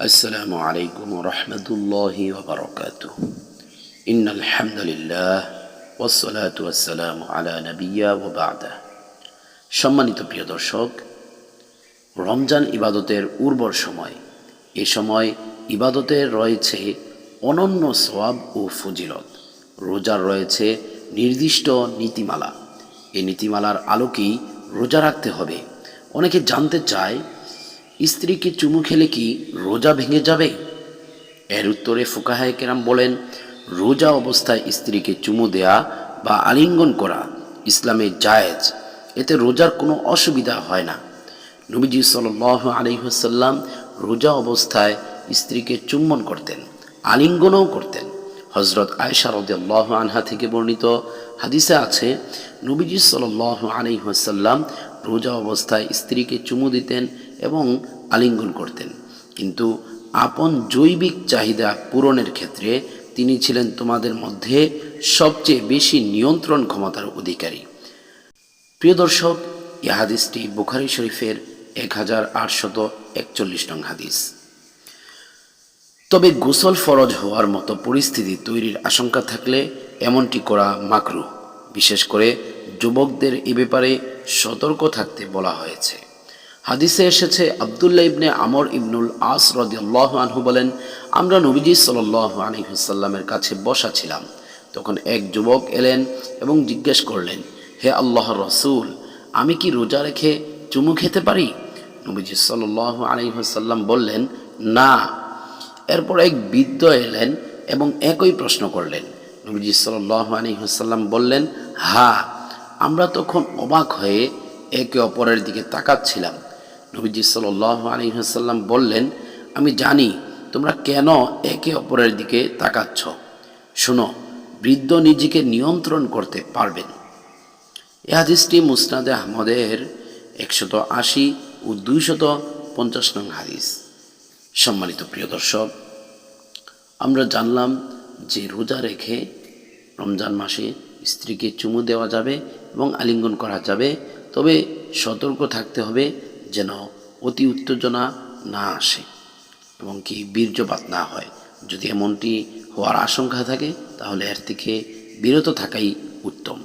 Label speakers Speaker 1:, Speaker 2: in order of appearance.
Speaker 1: السلام عليكم ورحمة الله وبركاته إن الحمد لله والصلاة والسلام على نبي وبعده সম্মানিত প্রিয় দর্শক রমজান ইবাদতের উর্বর সময় এ সময় ইবাদতের রয়েছে অনন্য সোয়াব ও ফজিলত রোজার রয়েছে নির্দিষ্ট নীতিমালা এই নীতিমালার আলোকেই রোজা রাখতে হবে অনেকে জানতে চায় স্ত্রীকে চুমু খেলে কি রোজা ভেঙে যাবে? এর উত্তরে ফুকাহায় কেরাম বলেন, রোজা অবস্থায় স্ত্রীকে চুমু দেয়া বা আলিঙ্গন করা ইসলামে জায়েজ। এতে রোজার কোনো অসুবিধা হয় না। নবীজি সাল আলিহাসাল্লাম রোজা অবস্থায় স্ত্রীকে চুম্বন করতেন, আলিঙ্গনও করতেন। হজরত আয়সা রদাল্লাহ আনহা থেকে বর্ণিত হাদিসে আছে, নবীজি সাল আলিহাসাল্লাম রোজা অবস্থায় স্ত্রীকে চুমু দিতেন এবং আলিঙ্গন করতেন। কিন্তু আপন জৈবিক চাহিদা পূরণের ক্ষেত্রে তিনি ছিলেন তোমাদের মধ্যে সবচেয়ে বেশি নিয়ন্ত্রণ ক্ষমতার অধিকারী। প্রিয় দর্শক, এ হাদিসটি বুখারি শরীফের এক হাজার আটশত একচল্লিশ নং হাদিস। তবে গোসল ফরজ হওয়ার মতো পরিস্থিতি তৈরির আশঙ্কা থাকলে এমনটি করা মাকরু বিশেষ করে যুবকদের এ ব্যাপারে সতর্ক থাকতে বলা হয়েছে। হাদিসে এসেছে আবদুল্লাহ ইবনে আমর ইবনুল আস রদিয়াল্লাহ আনহু বলেন, আমরা নবীজি সাল্লাহ আলহিহাসাল্লামের কাছে বসা ছিলাম। তখন এক যুবক এলেন এবং জিজ্ঞেস করলেন, হে আল্লাহ রসুল, আমি কি রোজা রেখে চুমু খেতে পারি? নবীজি সাল্লাহ আলহিহাসাল্লাম বললেন, না। এরপর এক বৃদ্ধ এলেন এবং একই প্রশ্ন করলেন। নবীজি সাল্লাহ আলহিহাসাল্লাম বললেন হা আমরা তখন অবাক হয়ে একে অপরের দিকে তাকাচ্ছিলাম। নবীজি সাল্লাহ আলহিহাসাল্লাম বললেন, আমি জানি তোমরা কেন একে অপরের দিকে তাকাচ্ছ। শোনো, বৃদ্ধ নিজেকে নিয়ন্ত্রণ করতে পারবেন। এ হাদিসটি মুসনাদে আহমদের একশত আশি ও দুইশত পঞ্চাশ নং হাদিস। সম্মানিত প্রিয় দর্শক, আমরা জানলাম যে রোজা রেখে রমজান মাসে স্ত্রীকে চুমু দেওয়া যাবে এবং আলিঙ্গন করা যাবে, তবে সতর্ক থাকতে হবে যেন অতি উত্তেজনা না আসে এবং কি বীর্যপাত না হয়। যদি এমনটি হওয়ার আশঙ্কা থাকে, তাহলে এর থেকে বিরত থাকাই উত্তম।